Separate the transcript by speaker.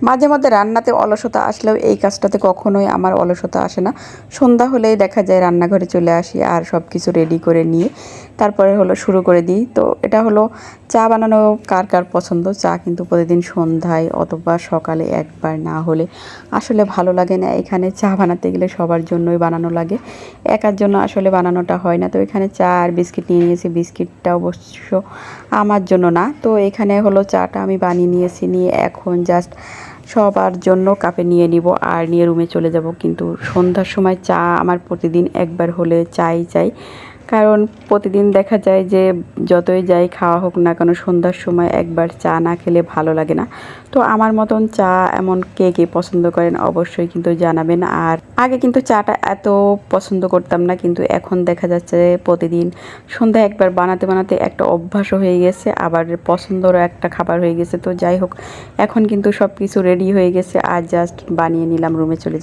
Speaker 1: মাঝে মধ্যে রান্নাতে অলসতা আসলেও এই কাজটাতে কখনোই আমার অলসতা আসে না। সন্ধ্যা হলেই দেখা যায় রান্নাঘরে চলে আসি আর সব কিছু রেডি করে নিয়ে তারপরে হলো শুরু করে দিই। তো এটা হলো চা বানানো কার কার পছন্দ? চা কিন্তু প্রতিদিন সন্ধ্যায় অথবা সকালে একবার না হলে আসলে ভালো লাগে না। এখানে চা বানাতে গেলে সবার জন্যই বানানো লাগে। একার জন্য আসলে বানানোটা হয় না। তো এখানে চা আর বিস্কিট নিয়ে নিয়েছি। বিস্কিটটা অবশ্য আমার জন্য না। তো এখানে হলো চাটা আমি বানিয়ে নিয়েছি। নিয়ে এখন জাস্ট সবার জন্য কাপে নিয়ে নিব আর নিয়ে রুমে চলে যাব। কিন্তু সন্ধ্যার সময় চা আমার প্রতিদিন একবার হলে চাই চাই। কারণ প্রতিদিন দেখা যায় যে যতই যাই খাওয়া হোক না কেন, সন্ধ্যার সময় একবার চা না খেলে ভালো লাগে না। তো আমার মতন চা এমন কে কে পছন্দ করেন অবশ্যই কিন্তু জানাবেন। আর আগে কিন্তু চাটা এত পছন্দ করতাম না, কিন্তু এখন দেখা যাচ্ছে প্রতিদিন সন্ধ্যা একবার বানাতে বানাতে একটা অভ্যাসও হয়ে গেছে, আবার পছন্দরও একটা খাবার হয়ে গেছে। তো যাই হোক, এখন কিন্তু সব কিছু রেডি হয়ে গেছে, আর জাস্ট বানিয়ে নিলাম রুমে চলে